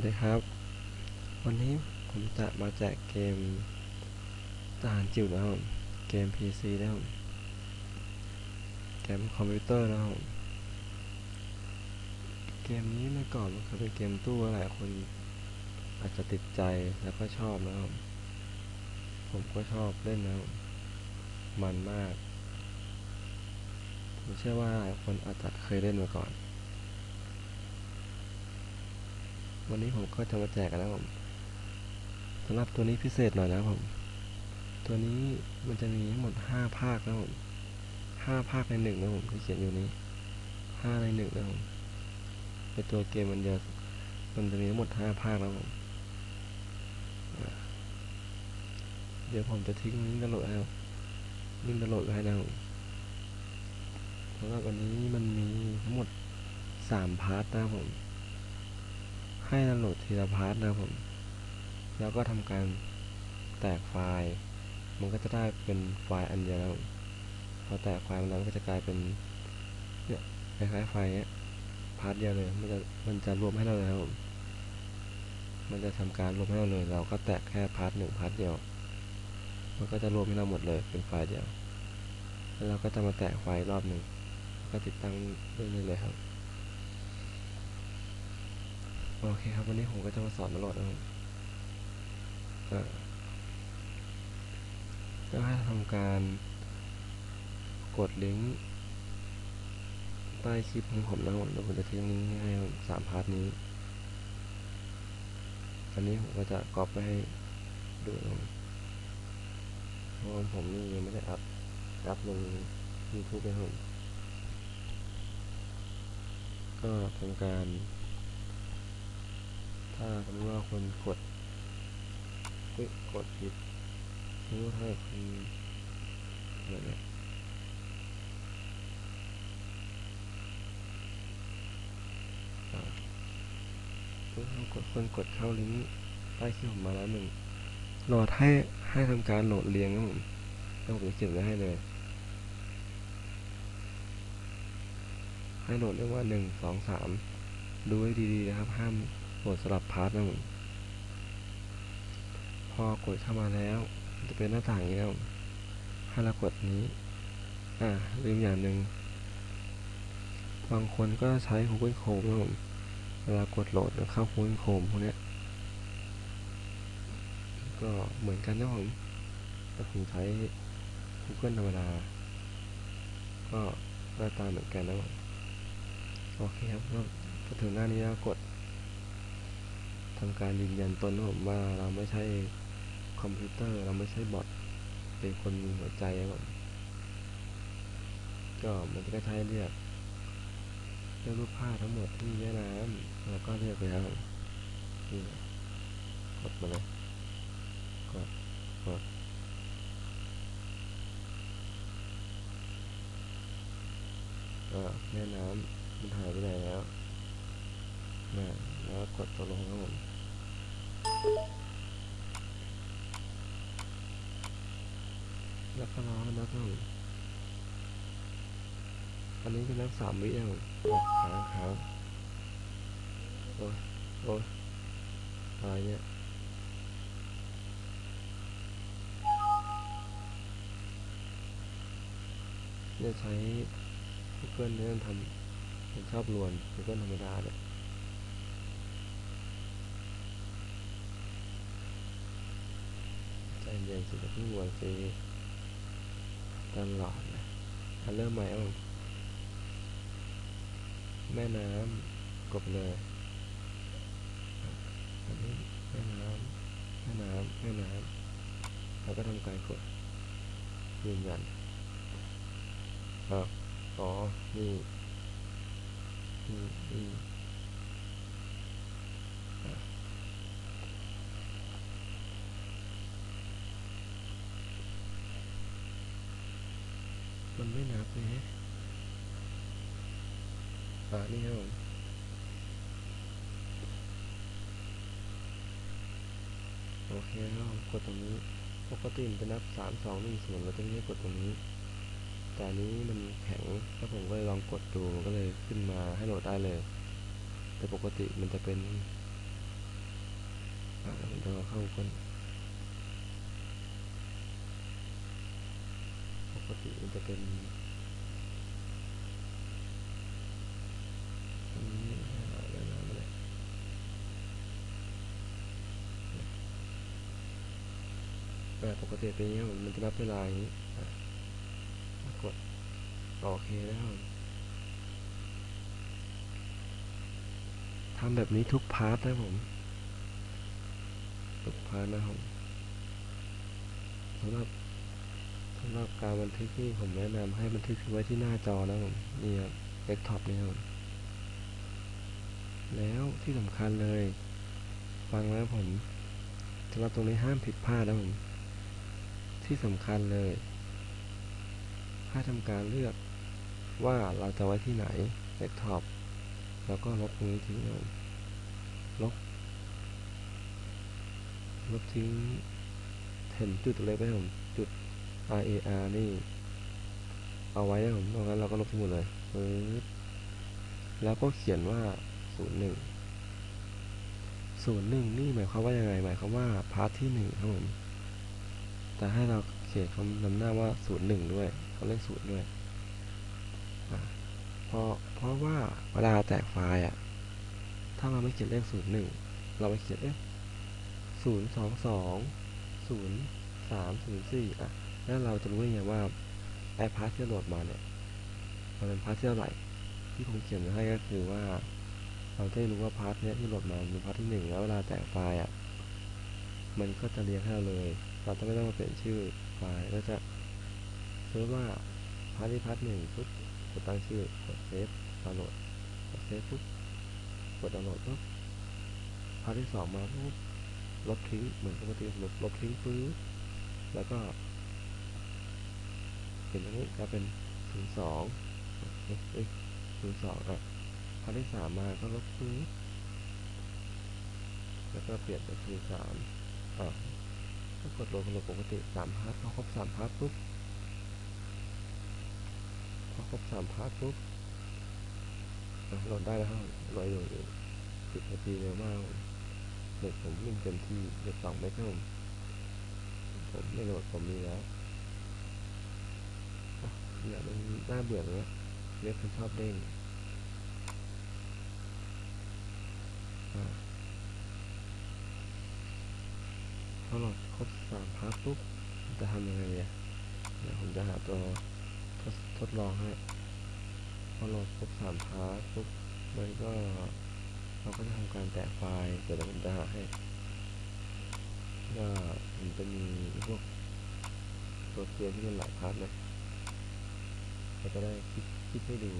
วัสดีครับ วันนี้ผมจะมาแจกเกมทหารจิ๋วนะครับเกม PC นะครับเกมคอมพิวเตอร์นะครับเกมนี้เมื่อก่อนมันเคยเป็นเกมตู้หลายคนอาจจะติดใจแล้วก็ชอบนะครับผมก็ชอบเล่นนะครับมันมาก ผมเชื่อว่าหลายคนอาจจะเคยเล่นมาก่อน วันนี้ผมก็จะมาแจกกันนะผมสำหรับตัวนี้พิเศษหน่อยนะผม ตัวนี้มันจะมีทั้งหมดห้าภาคนะผมห้าภาคในหนึ่งนะผมที่เขียนอยู่นี้ห้าในหนึ่งนะครับผมในตัวเกมมันจะมันจะมีทั้งหมดห้าภาคนะผม เดี๋ยวผมจะทิ้งลิงก์ดาวน์โหลดให้ครับลิงก์ดาวน์โหลดไว้ให้นะครับผมสำหรับวันนี้มันมีทั้งหมดสามพาร์ทนะผม ให้ดาวน์โหลดทีละพาร์ทนะครับผม แล้วก็ทำการแตกไฟล์ มันก็จะได้เป็นไฟล์อันเดียวแล้วพอแตกไฟล์มันแล้วก็จะกลายเป็นเนี่ยคล้ายๆไฟล์เนี้ยพาร์ทเดียวเลย มันจะมันจะรวมให้เราเลยครับผมมันจะทำการรวมให้เราเลย เราก็แตกแค่พาร์ทหนึ่งพาร์ทเดียว มันก็จะรวมให้เราหมดเลยเป็นไฟล์เดียว แล้วเราก็จะมาแตกไฟล์รอบหนึ่งก็ติดตั้งเรื่อยๆเลยครับ โอเคครับ วันนี้ผมก็จะมาสอนมาโหลดนะครับก็ให้ทำการกดลิงก์ใต้คลิปของผมนะครับผมเดี๋ยวผมจะทิ้งลิงก์ให้สามพาร์ทนี้ อันนี้ผมก็จะก๊อปไปให้ดูนะเพราะผมนี่ยังไม่ได้อัพ อัพลง YouTube เลยครับผมก็ทำการ ถ้าสมมติว่าคนกดเฮ้ยกดผิดสมมติถ้คนอะไรเนี่ยอ่าสมมติว่ากดคนกดเข้าลิงก์ใต้คลิปผมมาแล้วหนึ่งโหลดให้ให้ทำการโหลดเรียงครับผมแล้วผมจะเขียนไว้ให้เลย ให้โหลดเรียกว่าหนึ่งสองสามดูให้ดีๆนะครับห้าม ดสลับพาร์ทนะผมพอกดเข้ามาแล้ว จะเป็นหน้าต่างนี้ครับให้เรากดนี้ อ่าลืมอย่างหนึ่งบางคนก็ใช้ Google Chrome นะผมเวลากดโหลดเข้า Google Chrome พวกนี้ก็เหมือนกันนะผมแต่ผมใช้ Google ธรรมดาก็หน้าตาเหมือนกันนะผมโอเคครับก็ถึงหน้านี้แล้วกด ทำการยืนยันตนผมว่าเราไม่ใช่คอมพิวเตอร์ เราไม่ใช่บอทเป็นคนมีหัวใจครับผมก็มันก็ใช้เรียกเลือกรูปภาพทั้งหมดที่แม่น้ำแล้วก็เรียกไปแล้วนี่กดมาเลยกดกดอ่าแม่น้ำมันหายไปไหนแล้ว นะแล้วกดตัวลงครับผมแล้วก็รอมันนับครับผมอันนี้เป็นนับสามวิครับผมโอ้ค้างค้าโอ้ยโอ้ยอะไรเนี่ยเนี่ยใช้ Google เนี่ยทำผมชอบลวน Google ธรรมดาเนี่ย ใจเย็น สิจะเพิ่งวนสิตลอดเลยอันเริ่มใหม่เอาแม่น้ำกดไปเลยอันนี้แม่น้ำแม่น้ำแม่น้ำแล้วก็ทำการกดยืนยันครับอ๋อนี่นี่นี่อะมัน ไม่นับเลยฮะอ่านี่ครับผมโอเคแล้วกดตรงนี้ ปกติมันจะนับสามสองหนึ่งศูนย์เราจะไม่ให้กดตรงนี้ แต่นี้มันแข็งแล้วผมก็เลยลองกดดูมันก็เลยขึ้นมาให้โหลดได้เลย แต่ปกติมันจะเป็นอะเดี๋ยวผมจะเข้า Google ปกติมันจะเป็นแล้วนะไม่ได้อ่าปกติเป็นอย่างนี้มันจะนับเวลาอย่างนี้กดโอเคแล้วทำแบบนี้ทุกพาร์ทนะผม ทุกพาร์ทนะครับสำหรับำหรับการบันทึกนี่ผมแนะนำให้บันทึกไว้ที่หน้าจอนะผมนี่ครับเดสก์ท็อปนี่ครับแล้วที่สำคัญเลย ฟังแล้วผมสำหรับตรงนี้ห้ามผิดพลาดนะผมที่สำคัญเลยให้ทำการเลือกว่าเราจะไว้ที่ไหนเดสก์ท็อปแล้วก็ลบตรงนี้ทิ้งนะผมลบ ลบทิ้งเห็นจุดเล็กไหมผมจุด R A R นี่ เอาไว้นะผมตรงนั้นเราก็ลบทิ้งหมดเลยปึ๊บแล้วก็เขียนว่าศูนย์หนึ่งศูนย์หนึ่งนี่หมายความว่ายังไง หมายความว่าพาร์ทที่หนึ่งครับผม แต่ให้เราเขียนคำนำหน้าว่าศูนย์หนึ่งด้วยเขาเลขศูนย์ด้วยเพราะเพราะว่าเวลาแตกไฟล์อะ ถ้าเราไม่เขียนเลขศูนย์หนึ่งเราไปเขียนเอ๊ะศูนย์สองสองศูนย์สามศูนย์สี่อะ แล้วเราจะรู้ได้ไงว่าไอพาร์ทที่โหลดมาเนี่ยมันเป็นพาร์ทที่เท่าไหร่ที่ผมเขียนให้ก็คือว่า เราได้รู้ว่าพาร์ทเนี้ยที่โหลดมาเป็นพาร์ทที่หนึ่งแล้วเวลาแตกไฟล์อะมันก็จะเรียงให้เราเลย เราจะไม่ต้องมาเปลี่ยนชื่อไฟล์ก็จะสมมติว่าพาร์ทที่พาร์ทหนึ่งปุ๊บกดตั้งชื่อกดเซฟดาวน์โหลดกดเซฟปุ๊บกดดาวน์โหลดปุ๊บพาร์ทที่สองมาปุ๊บลบทิ้งเหมือนปกติลบลบทิ้งปุ๊บแล้วก็ เห็นตรงนี้ก็เป็นศูนย์สองเอ้ยศูนย์สองอะพาร์ทที่สามมาก็ลบปุ๊บแล้วก็เปลี่ยนเป็นศูนย์สามอะก็กดโหลดลดปกติสามพาร์ทพอครบสามพาร์ทปุ๊บพอครบสามพาร์ทปุ๊บโหลดได้แล้วครับโหลดอยู่สิบนาทีเร็วมากเด็กผมวิ่งเต็มที่เด็กสองเมกครับผมผมไม่โหลดผมมีแล้ว เนี่ยมันน่าเบื่อเลยเว็บมันชอบเด้งอะพอโหลดครบสามพาร์ทปุ๊บจะทำยังไงเนี่ยเดี๋ยวผมจะหาตัวทดทดลองให้พอโหลดครบสามพาร์ทปุ๊บมันก็เราก็จะทำการแตะไฟล์เดี๋ยวผมจะหาให้ว่ามันจะมีพวกตัวเกมที่มันหลายพาร์ทไหม เราจะได้คิดคิดให้ดู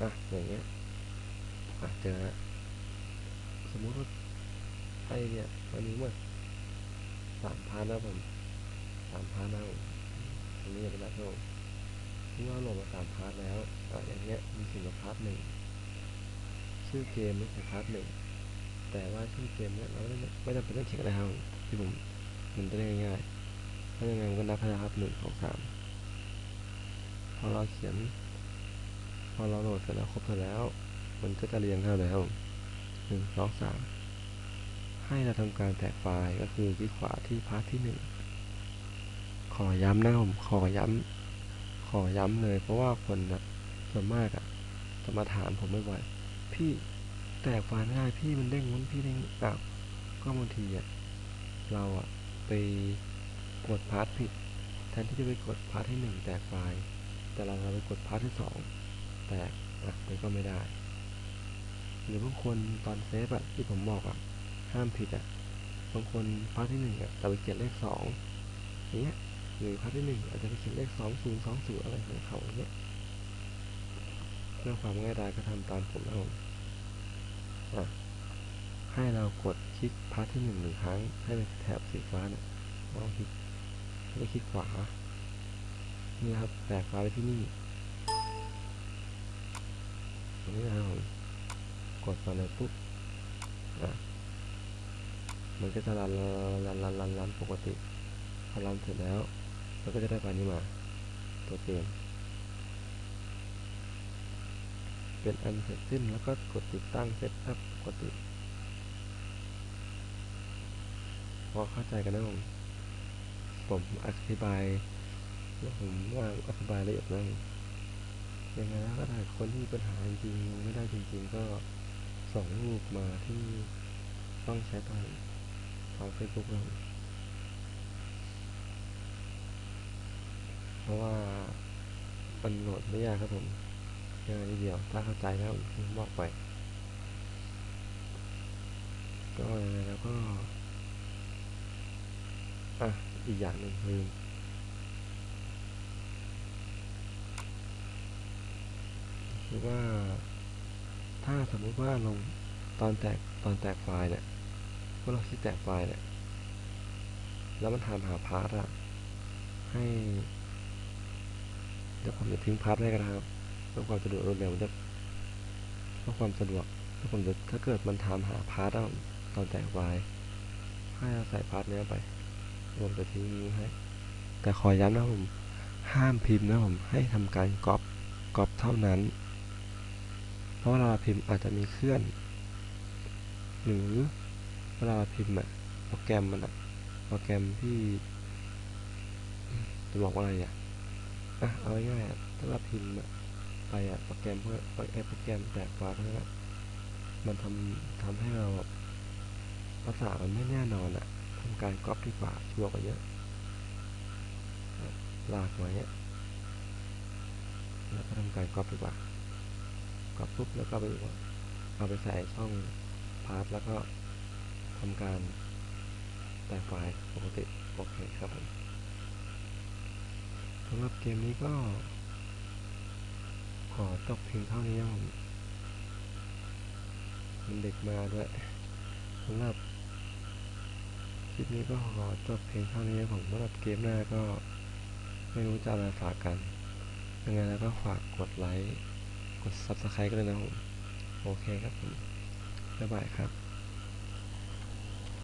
อะอย่างเงี้ยอะเจอแล้วสมมุติว่าไอเนี่ยมันมีหมดสามพาร์ทนะผมสามพาร์ทนะผมตรงนี้จะเป็นนัดนะผมที่ว่าโหลดมาสามพาร์ทแล้วอะอย่างเงี้ยมีสิ่งละพาร์ทหนึ่งชื่อเกมไม่ใช่พาร์ทหนึ่ง แต่ว่าชื่อเกมเนี่ยเราไม่จำเป็นต้องเขียนอะไรครับที่ผมมันจะได้ง่ายๆถ้ายังไงมันก็นับให้นะครับหนึ่งสองสามพอเราเขียน พอเราโหลดเสร็จแล้วครบเสร็จแล้ว มันก็จะเรียงเท่าเลยครับผมหนึ่งสองสามให้เราทำการแตะไฟล์ก็คือคลิกขวาที่พาร์ทที่หนึ่งขอย้ำนะครับผมขอย้ำขอย้ำเลย เพราะว่าคนนะส่วนมากอะจะมาถามผมบ่อยๆพี่ แตกไฟล์ไม่ได้พี่มันเด้งนู้นพี่เด้งอ้าวก็บางทีอะเราอะไปกดพาร์ทผิดแทนที่จะไปกดพาร์ทที่หนึ่งแตกไฟล์แต่เราเราไปกดพาร์ทที่สองแตกอะมันก็ไม่ได้ หรือบางคนตอนเซฟอะที่ผมบอกอะห้ามผิดอะบางคนพาร์ทที่หนึ่งอะแต่ไปเขียนเลขสองอย่างเงี้ยหรือพาร์ทที่หนึ่งอาจจะไปเขียนเลขสองศูนย์สองศูนย์อะไรของเขาอย่างเงี้ยเพื่องความง่ายดายก็ทำตามผมนะผม ให้เรากดคลิกพาร์ทที่หนึ่งหนึ่งครั้ง ให้เป็นแถบสีฟ้าเนี่ยลองคลิกแล้คลิกขวา นี่ครับแตกไฟล์ไว้ที่นี่ตรงนี้นะครับผมกดมาเลยปุ๊บอะมันก็จะรันรันรันรันรันปกติพอรันเสร็จแล้วเราก็จะได้ไฟล์นี้มา ตัวเกม เป็นอันเสร็จสิ้นแล้วก็กดติดตั้งเซตอัพปกติพอเข้าใจกันนะผมผมอธิบายแล้วผมว่าอธิบายละเอียดนะผมยังไงแล้วก็ถ้าคนที่มีปัญหาจริงไม่ได้จริง ๆ ก็ส่งรูปมาที่ต้องใช้ตอนทางเฟซบุ๊กเราเพราะว่ามันโหลดไม่ยากครับผม ง่นเดียว ถ้าเข้าใจแล้วบอกไป ก็ยังไงแล้วก็ อะ อีกอย่างหนึ่งลืมคือว่า ถ้าสมมุติว่าลงตอนแตกตอนแตกไฟล์เนี่ยเมื่อเราคลิกแตกไฟล์เนี่ย แล้วมันถามหาพาร์ทอะให้ เดี๋ยวผมจะทิ้งพาร์ทไว้กันนะครับ พื่อความสะดวกรวดเร็วจะเพื่อความสะดวกถ้าผมจะถ้าเกิดมันถามหาพาร์ทอะตอนแตกไฟล์ให้เราใส่พาร์ทเนี้ยไปผมจะทิ้งนี้ให้ แต่ขอย้ำนะผมห้ามพิมพ์นะผมให้ทำการก๊อปก๊อปเท่านั้น เพราะเวลาพิมพ์อาจจะมีเคลื่อน หรือเวลาพิมพ์อะโปรแกรมมันอะโปรแกรมที่จะบอกว่าอะไรอะอะเอาง่ายๆถ้าเราพิมพ์อะ ไปอะโปรแกรมเพวกไอโปรแกรมแตกฟ้าพวกนั้นอมันทำทำให้เราภาษามันไม่แน่นอนอะทำการก๊อปดีกว่าชัวร์กว่าเยอะลากมาเนี้ยแล้วก็ทำการก๊อปดีกว่าก๊อปปุ๊บแล้วก็ไปเอาไปใส่ช่องพาร์ทแล้วก็ทำการแตกไฟล์ปกติ โอเคครับผมสำหรับเกมนี้ก็ อจบเพียงเท่านี้ครับผมมันเด็กมาด้วยสำหรับคลิปนี้ก็ขอจบเพียงเท่านี้ครับผมสำหรับเกมหน้าก็ไม่รู้จะอาอะไรฝากกันยังไงแล้วก็ฝากกดไลค์กด subscribe กันเลยนะผมโอเคครับผมบ๊ายบายครับ